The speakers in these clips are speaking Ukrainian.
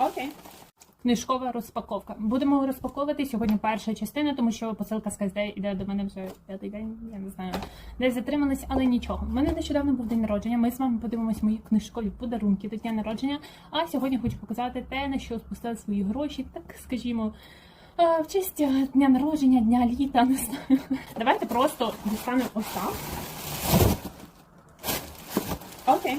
Окей. Книжкова розпаковка. Будемо розпаковувати сьогодні перша частина, тому що посилка з КСД йде до мене вже п'ятий день. Я не знаю, десь затримались, але нічого. У мене нещодавно був день народження. Ми з вами подивимось мої книжкові подарунки до дня народження. А сьогодні хочу показати те, на що спустили свої гроші, так скажімо. В честь е, дня народження, дня літа, не знаю. Давайте просто дістанемо ось так. Окей.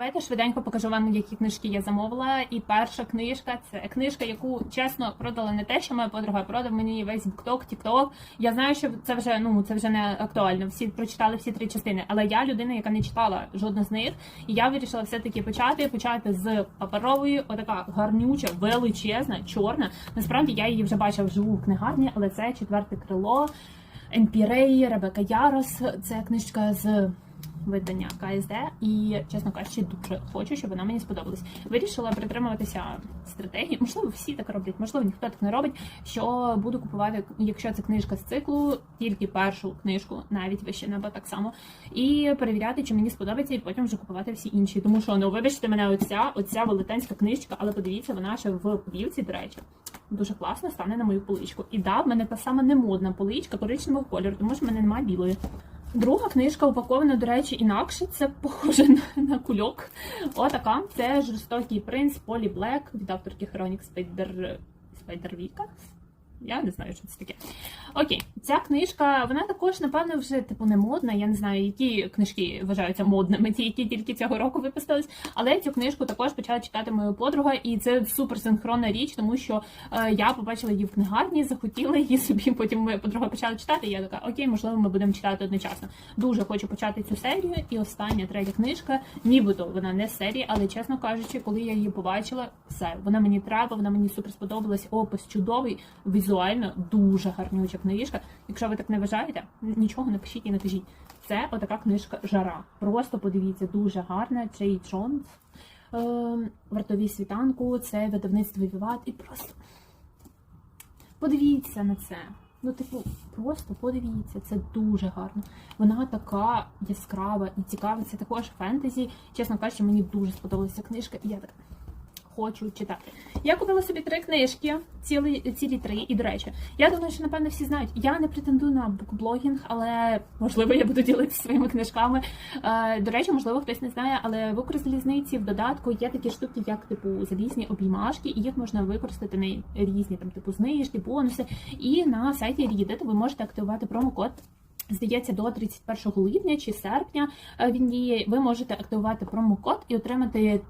Давайте швиденько покажу вам, які книжки я замовила. І перша книжка це книжка, яку чесно продала не те, що моя подруга продав мені весь букток, тікток. Я знаю, що це вже ну це вже не актуально. Всі прочитали всі три частини. Але я людина, яка не читала жодну з них, і я вирішила все-таки почати почати з паперової, отака гарнюча, величезна, чорна. Насправді я її вже бачила вживу в книгарні, але це четверте крило. Емпірей, Ребека Ярос. Це книжка з видання КСД, і чесно кажучи, дуже хочу, щоб вона мені сподобалась. Вирішила притримуватися стратегії. Можливо, всі так роблять, можливо, ніхто так не робить. Що буду купувати, якщо це книжка з циклу, тільки першу книжку, навіть вище небо так само, і перевіряти, чи мені сподобається, і потім вже купувати всі інші. Тому що ну вибачте мене, оця оця велетенська книжка, але подивіться, вона ще в плівці, до речі. Дуже класно стане на мою поличку. І да, в мене та сама немодна поличка коричневого кольору, тому що в мене немає білої. Друга книжка упакована, до речі, інакше. Це похоже на, на кульок. Отака. Це жорстокий принц Полі Блек від авторки Хронік Спайдер Спайдервіка. Я не знаю, що це таке. Окей, ця книжка, вона також, напевно, вже типу не модна. Я не знаю, які книжки вважаються модними, ті, які тільки цього року випустились. Але цю книжку також почала читати моя подруга, і це супер синхронна річ, тому що е, я побачила її в книгарні, захотіла її собі. Потім моя подруга почала читати. І я така, окей, можливо, ми будемо читати одночасно. Дуже хочу почати цю серію. І остання третя книжка, нібито вона не з серії, але чесно кажучи, коли я її побачила, все вона мені треба, вона мені супер сподобалась. Опис чудовий, візуально дуже гарнюча книжка. Якщо ви так не вважаєте, нічого не пишіть і не кажіть. Це отака книжка Жара. Просто подивіться, дуже гарна. Джей Джонс. Ем, Вартові світанку, це видавництво Віват. І просто подивіться на це. Ну, типу, просто подивіться, це дуже гарно. Вона така яскрава і цікава. Це також фентезі. Чесно кажучи, мені дуже сподобалася книжка, і я так хочу читати. Я купила собі три книжки, цілі, цілі три. І до речі, я думаю, що напевно всі знають. Я не претендую на букблогінг, але можливо я буду ділитися своїми книжками. Е, до речі, можливо, хтось не знає, але в Укрзалізниці в додатку є такі штуки, як типу залізні обіймашки, і їх можна використати на різні там типу знижки, бонуси. І на сайті Reddit ви можете активувати промокод. Здається, до 31 липня чи серпня е, він діє. Ви можете активувати промокод і отримати